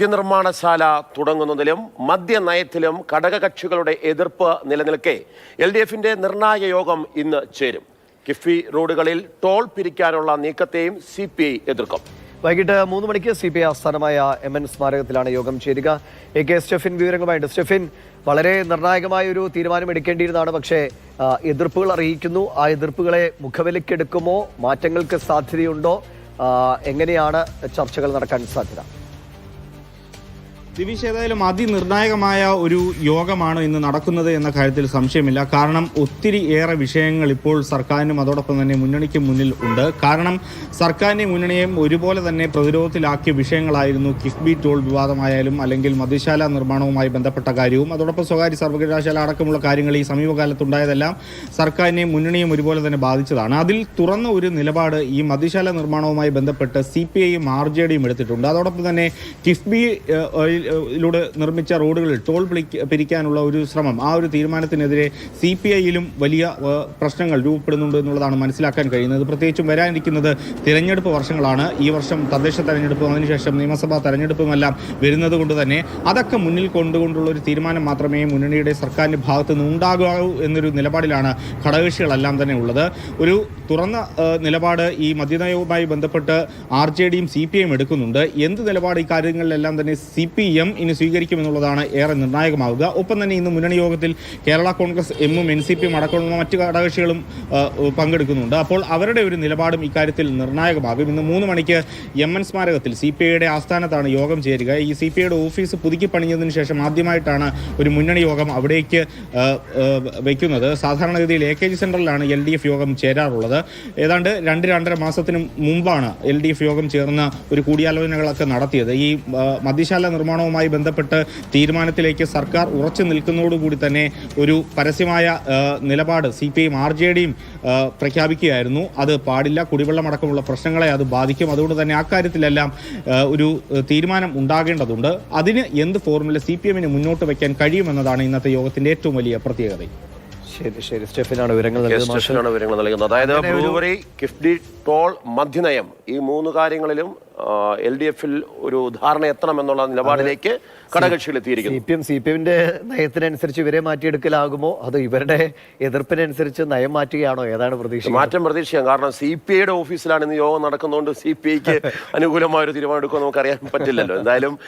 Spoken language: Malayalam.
മദ്യനിർമ്മാണശാല തുടങ്ങുന്നതിലും മദ്യനയത്തിലും ഘടകകക്ഷികളുടെ എതിർപ്പ് നിലനിൽക്കെ എൽ ഡി എഫിന്റെ നിർണായക യോഗം ഇന്ന് ചേരും. കിഫ്ബി റോഡുകളിൽ ടോൾ പിരിക്കാനുള്ള നീക്കത്തെയും സി പി ഐ എതിർക്കും. വൈകിട്ട് മൂന്ന് മണിക്ക് സി പി ഐ ആസ്ഥാനമായ എം എൻ സ്മാരകത്തിലാണ് യോഗം ചേരുക. എ കെ സ്റ്റെഫിൻ വിവരങ്ങളുമായിട്ട്. സ്റ്റെഫിൻ വളരെ നിർണായകമായ ഒരു തീരുമാനം എടുക്കേണ്ടിയിരുന്നതാണ് പക്ഷേ എതിർപ്പുകൾ അറിയിക്കുന്നു. ആ എതിർപ്പുകളെ മുഖവിലക്കെടുക്കുമോ? മാറ്റങ്ങൾക്ക് സാധ്യതയുണ്ടോ? എങ്ങനെയാണ് ചർച്ചകൾ നടക്കാൻ സാധ്യത? ദിവിഷ് ഏതായാലും അതിനിർണായകമായ ഒരു യോഗമാണ് ഇന്ന് നടക്കുന്നത് എന്ന കാര്യത്തിൽ സംശയമില്ല. കാരണം ഒത്തിരി ഏറെ വിഷയങ്ങൾ ഇപ്പോൾ സർക്കാരിനും അതോടൊപ്പം തന്നെ മുന്നണിക്ക് മുന്നിൽ ഉണ്ട്. കാരണം സർക്കാരിനെ മുന്നണിയെയും ഒരുപോലെ തന്നെ പ്രതിരോധത്തിലാക്കിയ വിഷയങ്ങളായിരുന്നു കിഫ്ബി ടോൾ വിവാദമായാലും അല്ലെങ്കിൽ മദ്യശാല നിർമ്മാണവുമായി ബന്ധപ്പെട്ട കാര്യവും. അതോടൊപ്പം സ്വകാര്യ സർവകലാശാല അടക്കമുള്ള കാര്യങ്ങൾ ഈ സമീപകാലത്തുണ്ടായതെല്ലാം സർക്കാരിനെയും മുന്നണിയും ഒരുപോലെ തന്നെ ബാധിച്ചതാണ്. അതിൽ തുറന്ന ഒരു നിലപാട് ഈ മദ്യശാല നിർമ്മാണവുമായി ബന്ധപ്പെട്ട് സി പി ഐയും ആർ ജെ ഡിയും എടുത്തിട്ടുണ്ട്. അതോടൊപ്പം തന്നെ കിഫ്ബി ഏഹ്, നിർമ്മിച്ച റോഡുകളിൽ ടോൾ പിരിക്കാനുള്ള ഒരു ശ്രമം. ആ ഒരു തീരുമാനത്തിനെതിരെ സി പി ഐയിലും വലിയ പ്രശ്നങ്ങൾ രൂപപ്പെടുന്നുണ്ട് എന്നുള്ളതാണ് മനസ്സിലാക്കാൻ കഴിയുന്നത്. പ്രത്യേകിച്ചും വരാനിരിക്കുന്നത് തിരഞ്ഞെടുപ്പ് വർഷങ്ങളാണ്. ഈ വർഷം തദ്ദേശ തെരഞ്ഞെടുപ്പും അതിനുശേഷം നിയമസഭാ തെരഞ്ഞെടുപ്പുമെല്ലാം വരുന്നത് കൊണ്ട് തന്നെ അതൊക്കെ മുന്നിൽ കൊണ്ടുകൊണ്ടുള്ള ഒരു തീരുമാനം മാത്രമേ മുന്നണിയുടെ സർക്കാരിന്റെ ഭാഗത്തുനിന്ന് ഉണ്ടാകാവൂ എന്നൊരു നിലപാടിലാണ് ഘടകകക്ഷികളെല്ലാം തന്നെ ഉള്ളത്. ഒരു തുറന്ന നിലപാട് ഈ മദ്യനയവുമായി ബന്ധപ്പെട്ട് ആർ ജെ ഡിയും സി പി ഐയും എടുക്കുന്നുണ്ട്. എന്ത് നിലപാട് ഈ കാര്യങ്ങളിലെല്ലാം തന്നെ സി പി എം ഇനി സ്വീകരിക്കുമെന്നുള്ളതാണ് ഏറെ നിർണായകമാവുക. ഒപ്പം തന്നെ ഇന്ന് മുന്നണി യോഗത്തിൽ കേരള കോൺഗ്രസ് എമ്മും എൻ സി പിയും അടക്കമുള്ള മറ്റ് ഘടകകക്ഷികളും പങ്കെടുക്കുന്നുണ്ട്. അപ്പോൾ അവരുടെ ഒരു നിലപാടും ഇക്കാര്യത്തിൽ നിർണായകമാകും. ഇന്ന് മൂന്ന് മണിക്ക് എം എൻ സ്മാരകത്തിൽ സി പി ഐയുടെ ആസ്ഥാനത്താണ് യോഗം ചേരുക. ഈ സി പി ഐയുടെ ഓഫീസ് പുതുക്കി പണിഞ്ഞതിന് ശേഷം ആദ്യമായിട്ടാണ് ഒരു മുന്നണി യോഗം അവിടേക്ക് വയ്ക്കുന്നത്. സാധാരണഗതിയിൽ എ കെ ജി സെന്ററിലാണ് എൽ ഡി എഫ് യോഗം ചേരാറുള്ളത്. ഏതാണ്ട് രണ്ട് രണ്ടര മാസത്തിന് മുമ്പാണ് എൽ ഡി എഫ് യോഗം ചേർന്ന ഒരു കൂടിയാലോചനകളൊക്കെ നടത്തിയത്. ഈ മദ്യശാല നിർമ്മാണവുമായി ബന്ധപ്പെട്ട് തീരുമാനത്തിലേക്ക് സർക്കാർ ഉറച്ചു നിൽക്കുന്നതോടുകൂടി തന്നെ ഒരു പരസ്യമായ നിലപാട് സി പി ഐയും ആർ ജെ ഡിയും പ്രഖ്യാപിക്കുകയായിരുന്നു. അത് പാടില്ല കുടിവെള്ളം അടക്കമുള്ള പ്രശ്നങ്ങളെ അത് ബാധിക്കും. അതുകൊണ്ട് തന്നെ ആ കാര്യത്തിലെല്ലാം ഒരു തീരുമാനം ഉണ്ടാകേണ്ടതുണ്ട്. അതിന് എന്ത് ഫോർമുല സി പി എമ്മിന് മുന്നോട്ട് വയ്ക്കാൻ കഴിയുമെന്നതാണ് ഇന്നത്തെ യോഗത്തിന്റെ ഏറ്റവും വലിയ പ്രത്യേകത. ശരി ശരി. സ്റ്റെഫിനാണ് വിവരങ്ങൾ. സ്റ്റേഷനാണ് വിവരങ്ങൾ നൽകുന്നത്. അതായത് ബ്രൂവറി കിഫ്ബി ടോൾ മധ്യനയം. ഈ മൂന്ന് കാര്യങ്ങളിലും എൽ ഡി എഫിൽ ഒരു ധാരണ എത്തണമെന്നുള്ള നിലപാടിലേക്ക് ഘടകകക്ഷികൾ സി എത്തിയിരിക്കുന്നു. പി എം സി പി എമ്മിന്റെ നയത്തിനനുസരിച്ച് ഇവരെ മാറ്റിയെടുക്കലാകുമോ? അത് ഇവരുടെ എതിർപ്പിനനുസരിച്ച് നയം മാറ്റുകയാണോ? ഏതാണ് പ്രതീക്ഷ മാറ്റം പ്രതീക്ഷിക്കാം. കാരണം സി പി ഐയുടെ ഓഫീസിലാണ് ഇന്ന് യോഗം നടക്കുന്നതുകൊണ്ട് സി പി ഐക്ക് അനുകൂലമായ ഒരു തീരുമാനം എടുക്കുമോ നമുക്കറിയാൻ പറ്റില്ലല്ലോ. എന്തായാലും